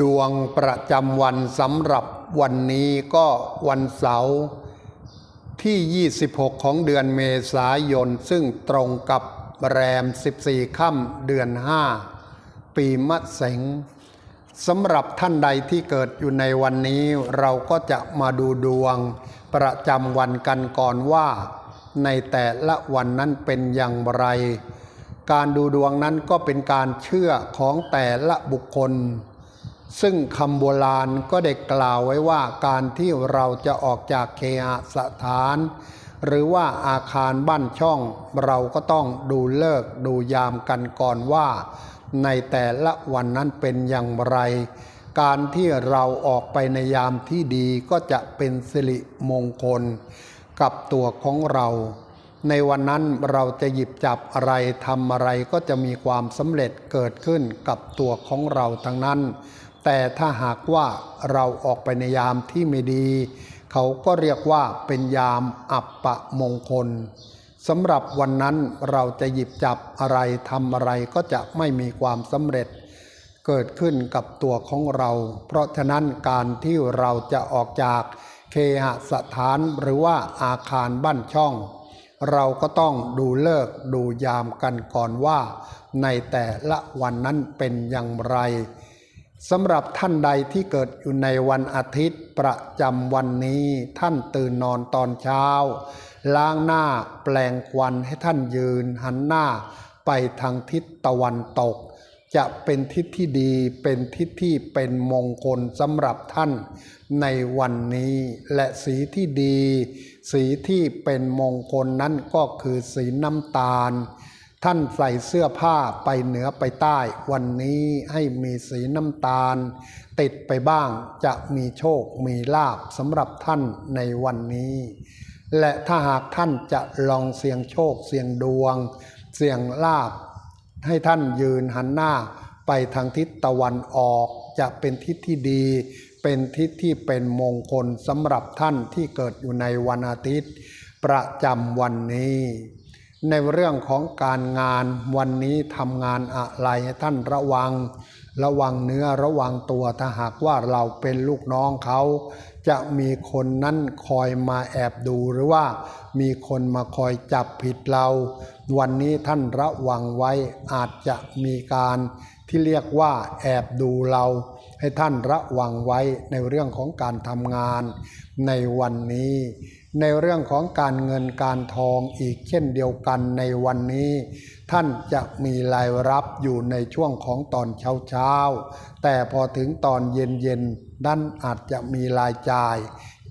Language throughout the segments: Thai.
ดวงประจำวันสำหรับวันนี้ก็วันเสาร์ที่ 26 ของเดือนเมษายน ซึ่งตรงกับแรม 14 ค่ำเดือน 5 ปีมะเสงสำหรับท่านใดที่เกิดอยู่ในวันนี้ เราก็จะมาดูดวงประจำวันกันก่อนว่า ในแต่ละวันนั้นเป็นอย่างไร การดูดวงนั้นก็เป็นการเชื่อของแต่ละบุคคล ซึ่งคำโบราณก็ได้กล่าวไว้ว่าการที่เราจะออกจากเคหสถาน หรือว่าอาคารบ้านช่อง เราก็ต้องดูเลิกดูยามกันก่อนว่า ในแต่ละวันนั้นเป็นอย่างไร การที่เราออกไปในยามที่ดีก็จะเป็นสิริมงคล กับตัวของเรา ในวันนั้นเราจะหยิบจับอะไรทำอะไรก็จะมีความสำเร็จเกิดขึ้นกับตัวของเราทั้งนั้น แต่ถ้าหากว่าเราออกไปในยามที่ไม่ดี เขาก็เรียกว่าเป็นยามอัปปะมงคลสำหรับวันนั้นเราจะหยิบจับอะไรทำอะไรก็จะไม่มีความสำเร็จ เกิดขึ้นกับตัวของเรา เพราะฉะนั้นการที่เราจะออกจากเคหสถานหรือว่าอาคารบ้านช่อง เราก็ต้องดูเลิกดูยามกันก่อนว่า ในแต่ละวันนั้นเป็นอย่างไร สำหรับท่านใดที่เกิดอยู่ในวันอาทิตย์ประจำวันนี้ ท่านตื่นนอนตอนเช้า ล้างหน้าแปลงควันให้ท่านยืน หันหน้าไปทางทิศตะวันตก จะเป็นทิศที่ดีเป็นทิศที่เป็นมงคลสำหรับท่านในวันนี้ และสีที่ดี สีที่เป็นมงคลนั้นก็คือสีน้ำตาล ท่านใส่เสื้อผ้าไปเหนือไปใต้ วันนี้ให้มีสีน้ำตาล ติดไปบ้างจะมีโชคมีลาบสำหรับท่านในวันนี้ และถ้าหากท่านจะลองเสี่ยงโชคเสี่ยงดวง เสี่ยงลาบ ให้ท่านยืนหันหน้าไปทางทิศตะวันออกจะเป็นทิศที่ดี เป็นทิศที่เป็นมงคลสำหรับท่านที่เกิดอยู่ในวันอาทิตย์ ประจำวันนี้ ในเรื่องของการงานวันนี้ทำงานอะไรท่านระวัง ระวังเนื้อระวังตัวถ้าหากว่าเราเป็นลูกน้องเขา จะมีคนนั้นคอยมาแอบดูหรือว่ามีคนมาคอยจับผิดเรา วันนี้ท่านระวังไว้อาจจะมีการที่เรียกว่าแอบดูเรา ให้ท่านระวังไว้ในเรื่องของการทำงานในวันนี้ ในเรื่องของการเงินการทองอีกเช่นเดียวกันในวันนี้ ท่านจะมีรายรับอยู่ในช่วงของตอนเช้าเช้าแต่พอถึงตอนเย็นเย็นด้านอาจจะมีรายจ่าย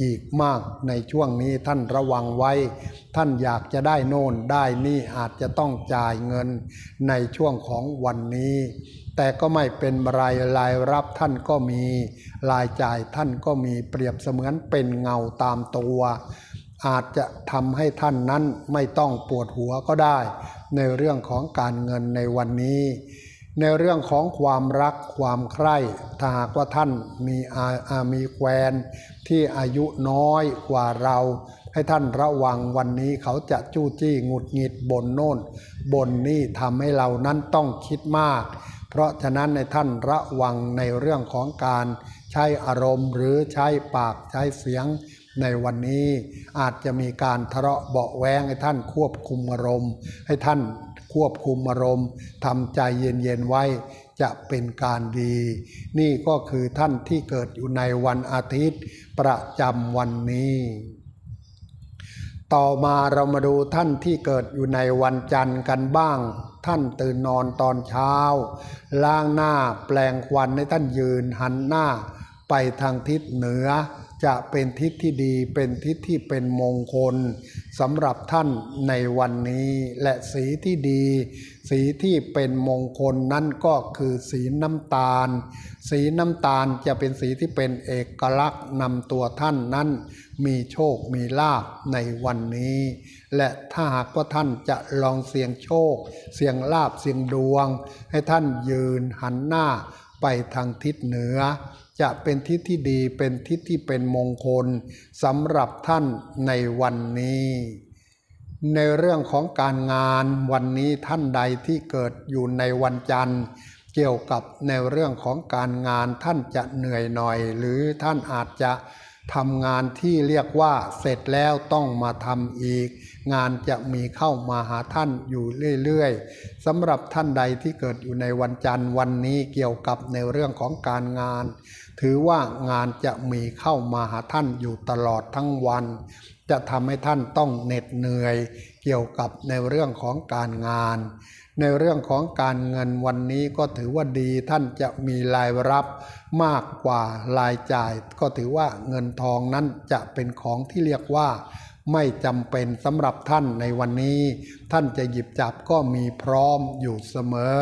อีกมากในช่วงนี้ท่านระวังไว้ ท่านอยากจะได้โน่นได้นี่อาจจะต้องจ่ายเงินในช่วงของวันนี้ แต่ก็ไม่เป็นไรรายรับท่านก็มี รายจ่ายท่านก็มีเปรียบเสมือนเป็นเงาตามตัว อาจจะทำให้ท่านนั้นไม่ต้องปวดหัวก็ได้ ในเรื่องของการเงินในวันนี้ ในเรื่องของความรักความใคร่ถ้าหากว่าท่านมีอาอามีแควนที่อายุน้อยกว่าเรา ให้ท่านระวังวันนี้เขาจะจู้จี้หงุดหงิดบนโน่นบนนี่ทำให้เรานั้นต้องคิดมาก เพราะฉะนั้นในท่านระวังในเรื่องของการใช้อารมณ์หรือใช้ปากใช้เสียง ในวันนี้อาจจะมีการทะเลาะเบาแวงให้ท่านควบคุมอารมณ์ ให้ท่านควบคุมอารมณ์ทำใจเย็นๆไว้จะเป็นการดี นี่ก็คือท่านที่เกิดอยู่ในวันอาทิตย์ประจำวันนี้ ต่อมาเรามาดูท่านที่เกิดอยู่ในวันจันทร์กันบ้าง ท่านตื่นนอนตอนเช้า ล้างหน้าแปลงควันให้ท่านยืนหันหน้าไปทางทิศเหนือ จะเป็นทิศที่ดีเป็นทิศที่เป็นมงคลสำหรับท่านในวันนี้และสีที่ดี สีที่เป็นมงคลนั่นก็คือสีน้ำตาล สีน้ำตาลจะเป็นสีที่เป็นเอกลักษณ์นำตัวท่านนั้น มีโชคมีลาภในวันนี้ และถ้าหากว่าท่านจะลองเสี่ยงโชค เสี่ยงลาภเสี่ยงดวง ให้ท่านยืนหันหน้าไปทางทิศเหนือ จะเป็นทิศที่ดีเป็นทิศที่เป็นมงคลสำหรับท่านในวันนี้ ในเรื่องของการงานวันนี้ท่านใดที่เกิดอยู่ในวันจันทร์ เกี่ยวกับในเรื่องของการงานท่านจะเหนื่อยหน่อย หรือท่านอาจจะทำงานที่เรียกว่าเสร็จแล้วต้องมาทำอีก งานจะมีเข้ามาหาท่านอยู่เรื่อยๆสำหรับท่านใดที่เกิดอยู่ในวันจันทร์วันนี้เกี่ยวกับในเรื่องของการงาน ถือว่างานจะมีเข้ามาหาท่านอยู่ตลอดทั้งวัน จะทำให้ท่านต้องเหน็ดเหนื่อยเกี่ยวกับในเรื่องของการงาน ในเรื่องของการเงินวันนี้ก็ถือว่าดีท่านจะมีรายรับมากกว่ารายจ่าย ก็ถือว่าเงินทองนั้นจะเป็นของที่เรียกว่าไม่จำเป็นสำหรับท่านในวันนี้ ท่านจะหยิบจับก็มีพร้อมอยู่เสมอ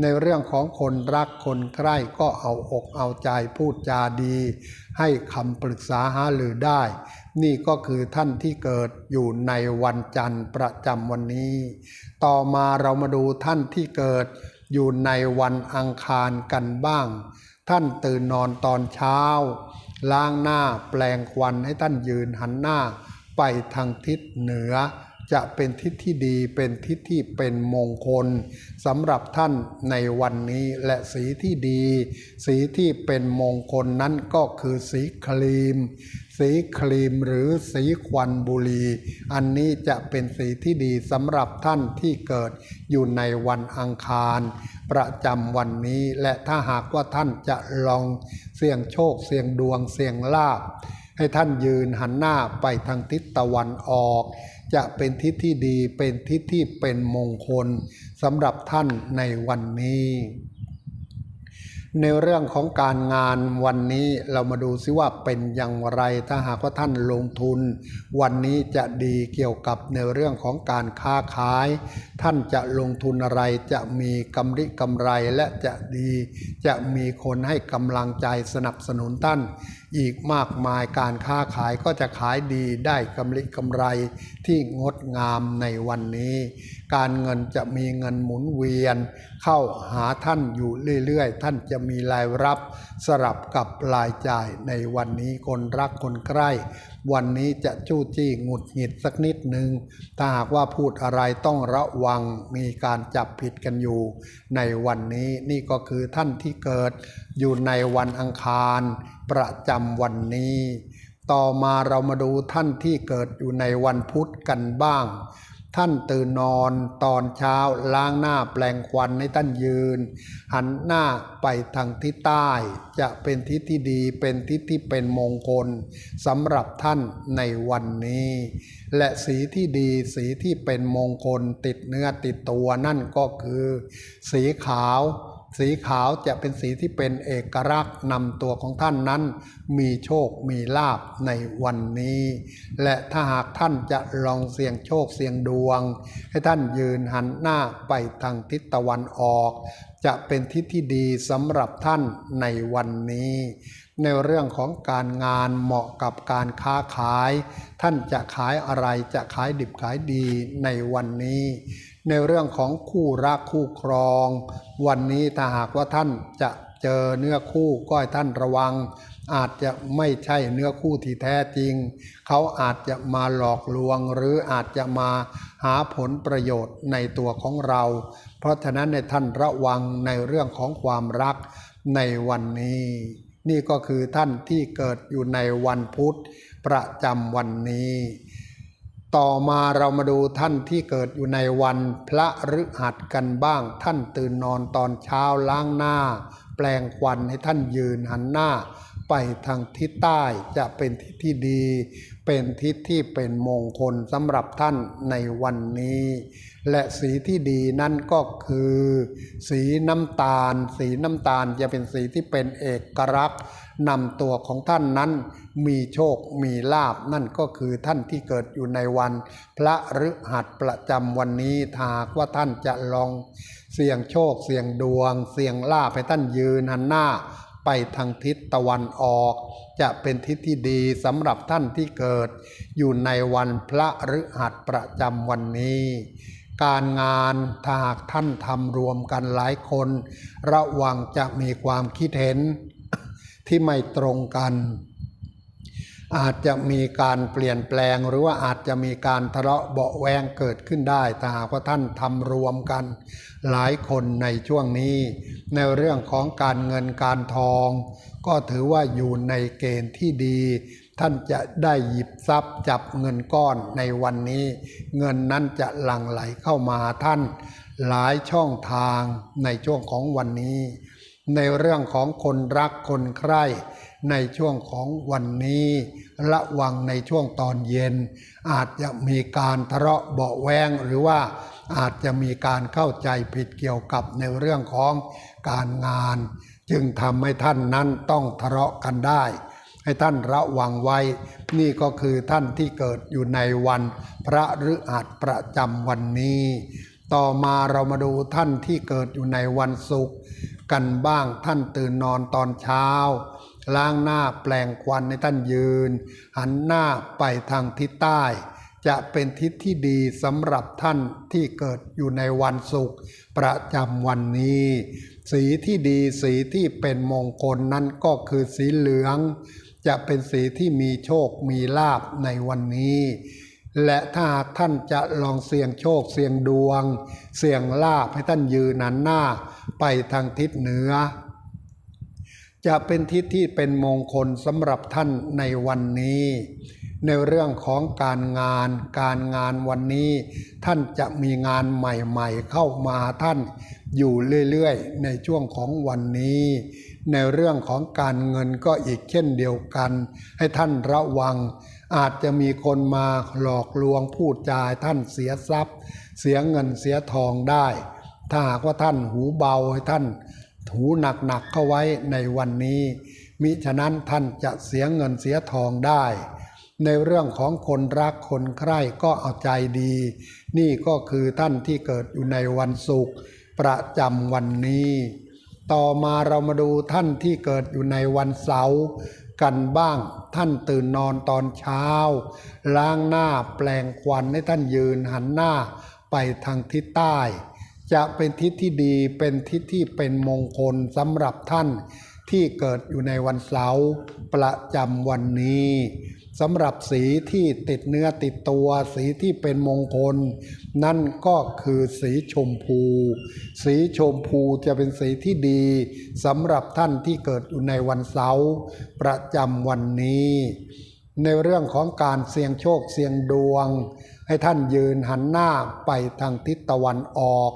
ในเรื่องของคนรักคนใคร่ก็เอาอกเอาใจพูดจาดี ให้คำปรึกษาหารือได้ นี่ก็คือท่านที่เกิดอยู่ในวันจันทร์ประจำวันนี้ ต่อมาเรามาดูท่านที่เกิดอยู่ในวันอังคารกันบ้าง ท่านตื่นนอนตอนเช้า ล้างหน้าแปลงควันให้ท่านยืนหันหน้าไปทางทิศเหนือ จะเป็นทิศที่ดีเป็นทิศที่เป็นมงคลสำหรับท่านในวันนี้และสีที่ดี สีที่เป็นมงคลนั้นก็คือสีครีม สีครีมหรือสีควันบุรี อันนี้จะเป็นสีที่ดีสำหรับท่านที่เกิดอยู่ในวันอังคาร ประจำวันนี้และถ้าหากว่าท่านจะลองเสี่ยงโชคเสี่ยงดวงเสี่ยงลาบให้ท่านยืนหันหน้าไปทางทิศตะวันออก จะเป็นทิศที่ดีเป็นทิศที่เป็นมงคลสำหรับท่านในวันนี้ ในเรื่องของการงานวันนี้เรามาดูซิว่าเป็นอย่างไรถ้าหากว่าท่านลงทุน วันนี้จะดีเกี่ยวกับในเรื่องของการค้าขาย ท่านจะลงทุนอะไรจะมีกำไรกำไรและจะดี จะมีคนให้กำลังใจสนับสนุนท่าน อีกมากมายการค้าขายก็จะขายดีได้กำไรกำไรที่งดงามในวันนี้ การเงินจะมีเงินหมุนเวียน เข้าหาท่านอยู่เรื่อยๆ ท่านจะมีรายรับสลับกับรายจ่ายในวันนี้คนรักคนใกล้ วันนี้จะจู้จี้หงุดหงิดสักนิดหนึ่งถ้าหากว่าพูดอะไรต้องระวังมีการจับผิดกันอยู่ ในวันนี้นี่ก็คือท่านที่เกิดอยู่ในวันอังคาร ประจำวันนี้ ต่อมาเรามาดูท่านที่เกิดอยู่ในวันพุธกันบ้าง ท่านตื่นนอนตอนเช้าล้างหน้าแปลงควันให้ท่านยืน หันหน้าไปทางทิศใต้ จะเป็นทิศที่ดีเป็นทิศที่เป็นมงคลสำหรับท่านในวันนี้ และสีที่ดีสีที่เป็นมงคลติดเนื้อติดตัวนั่นก็คือ สีขาว สีขาวจะเป็นสีที่เป็นเอกลักษณ์นำตัวของท่านนั้น มีโชคมีลาบในวันนี้ และถ้าหากท่านจะลองเสี่ยงโชคเสี่ยงดวง ให้ท่านยืนหันหน้าไปทางทิศตะวันออก จะเป็นทิศที่ดีสำหรับท่านในวันนี้ ในเรื่องของการงานเหมาะกับการค้าขาย ท่านจะขายอะไรจะขายดิบขายดีในวันนี้ ในเรื่องของคู่รักคู่ครอง วันนี้ถ้าหากว่าท่านจะเจอเนื้อคู่ก็ให้ท่านระวัง อาจจะไม่ใช่เนื้อคู่ที่แท้จริง เขาอาจจะมาหลอกลวงหรืออาจจะมาหาผลประโยชน์ในตัวของเรา เพราะฉะนั้นในท่านระวังในเรื่องของความรักในวันนี้ นี่ก็คือท่านที่เกิดอยู่ในวันพุธประจำวันนี้ ต่อมาเรามาดูท่านที่เกิดอยู่ในวันพระฤหัสกันบ้าง ท่านตื่นนอนตอนเช้าล้างหน้า แปลงควันให้ท่านยืนหันหน้า ไปทางทิศใต้จะเป็นทิศที่ดี เป็นทิศที่เป็นมงคลสำหรับท่านในวันนี้ และสีที่ดีนั่นก็คือ สีน้ำตาล สีน้ำตาลจะเป็นสีที่เป็นเอกลักษณ์ นำตัวของท่านนั้นมีโชคมีลาบนั่นก็คือท่านที่เกิดอยู่ในวัน พระฤหัสประจำวันนี้ถ้าหากว่าท่านจะลอง เสี่ยงโชคเสี่ยงดวง เสี่ยงลาบให้ท่านยืนหันหน้า ไปทางทิศตะวันออก จะเป็นทิศที่ดีสำหรับท่านที่เกิด อยู่ในวันพระฤหัสประจำวันนี้การงานถ้าหากท่านทำรวมกันหลายคน ระวังจะมีความคิดเห็น ที่ไม่ตรงกัน อาจจะมีการเปลี่ยนแปลงหรือว่าอาจจะมีการทะเลาะเบาแวงเกิดขึ้นได้ถ้าหากว่าท่านทำรวมกัน หลายคนในช่วงนี้ ในเรื่องของการเงินการทอง ก็ถือว่าอยู่ในเกณฑ์ที่ดีท่านจะได้หยิบทรัพย์จับเงินก้อนในวันนี้ เงินนั้นจะหลั่งไหลเข้ามาท่าน หลายช่องทางในช่วงของวันนี้ ในเรื่องของคนรักคนใคร่ในช่วงของวันนี้ ระวังในช่วงตอนเย็น อาจจะมีการทะเลาะเบาแวงหรือว่าอาจจะมีการเข้าใจผิดเกี่ยวกับในเรื่องของการงาน จึงทำให้ท่านนั้นต้องทะเลาะกันได้ ให้ท่านระวังไว้ นี่ก็คือท่านที่เกิดอยู่ในวันพระฤหัสประจำวันนี้ ต่อมาเรามาดูท่านที่เกิดอยู่ในวันศุกร์ กันบ้างท่านตื่นนอนตอนเช้า ล้างหน้าแปลงควันในท่านยืน หันหน้าไปทางทิศใต้ จะเป็นทิศที่ดีสำหรับท่านที่เกิดอยู่ในวันศุกร์ประจำวันนี้ สีที่ดีสีที่เป็นมงคลนั้นก็คือสีเหลือง จะเป็นสีที่มีโชคมีลาบในวันนี้ และถ้าหากท่านจะลองเสี่ยงโชคเสี่ยงดวง เสี่ยงลาบให้ท่านยืนหันหน้าไปทางทิศเหนือ จะเป็นทิศที่เป็นมงคลสำหรับท่านในวันนี้ ในเรื่องของการงานการงานวันนี้ ท่านจะมีงานใหม่ๆ เข้ามาท่านอยู่เรื่อยๆ ในช่วงของวันนี้ ในเรื่องของการเงินก็อีกเช่นเดียวกัน ให้ท่านระวัง อาจจะมีคนมาหลอกลวงพูดจาให้ท่านเสียทรัพย์ เสียเงินเสียทองได้ ถ้าหากว่าท่านหูเบาให้ท่านถูหนักๆเข้าไว้ในวันนี้ มิฉะนั้นท่านจะเสียเงินเสียทองได้ ในเรื่องของคนรักคนใคร่ก็เอาใจดี นี่ก็คือท่านที่เกิดอยู่ในวันศุกร์ประจำวันนี้ ต่อมาเรามาดูท่านที่เกิดอยู่ในวันเสาร์ กันบ้าง ท่านตื่นนอนตอนเช้า ล้างหน้าแปลงควันให้ท่านยืนหันหน้าไปทางทิศใต้ จะเป็นทิศที่ดีเป็นทิศที่เป็นมงคลสำหรับท่านที่เกิดอยู่ในวันเสาร์ประจำวันนี้ สำหรับสีที่ติดเนื้อติดตัวสีที่เป็นมงคล นั่นก็คือสีชมพู สีชมพูจะเป็นสีที่ดีสำหรับท่านที่เกิดอยู่ในวันเสาร์ประจำวันนี้ ในเรื่องของการเสี่ยงโชคเสี่ยงดวง ให้ท่านยืนหันหน้าไปทางทิศตะวันออก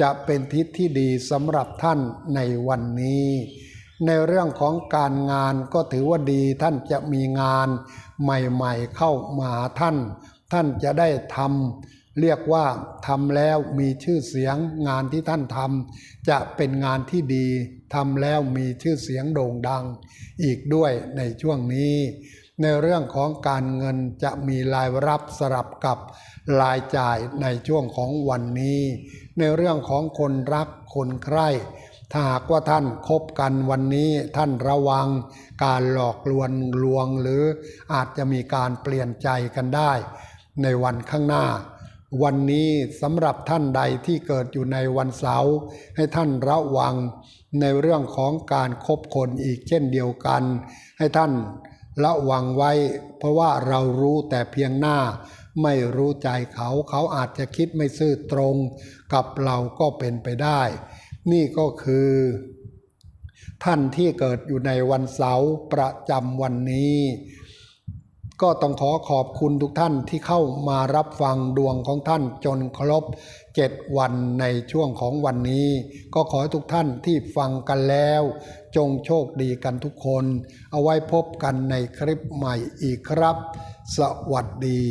จะเป็นทิศที่ดีสำหรับท่านในวันนี้ ในเรื่องของการงานก็ถือว่าดีท่านจะมีงานใหม่ๆเข้ามาท่าน ท่านจะได้ทำเรียกว่าทำแล้วมีชื่อเสียงงานที่ท่านทำจะเป็นงานที่ดีทำแล้วมีชื่อเสียงโด่งดัง อีกด้วยในช่วงนี้ ในเรื่องของการเงินจะมีรายรับสลับกับรายจ่ายในช่วงของวันนี้ ในเรื่องของคนรักคนใคร่ ถ้าหากว่าท่านคบกันวันนี้ท่านระวังการหลอกลวงลวงหรืออาจจะมีการเปลี่ยนใจกันได้ ในวันข้างหน้า วันนี้สำหรับท่านใดที่เกิดอยู่ในวันเสาร์ให้ท่านระวังในเรื่องของการคบคนอีกเช่นเดียวกัน ให้ท่านระวังไว้ เพราะว่าเรารู้แต่เพียงหน้าไม่รู้ใจเขาเขาอาจจะคิดไม่ซื่อตรง กับเราก็เป็นไปได้ นี่ก็คือ ท่านที่เกิดอยู่ในวันเสาร์ประจำวันนี้ ก็ต้องขอขอบคุณทุกท่านที่เข้ามารับฟังดวงของท่านจนครบเจ็ดวันในช่วงของวันนี้ ก็ขอให้ทุกท่านที่ฟังกันแล้ว จงโชคดีกันทุกคน เอาไว้พบกันในคลิปใหม่อีกครับ สวัสดี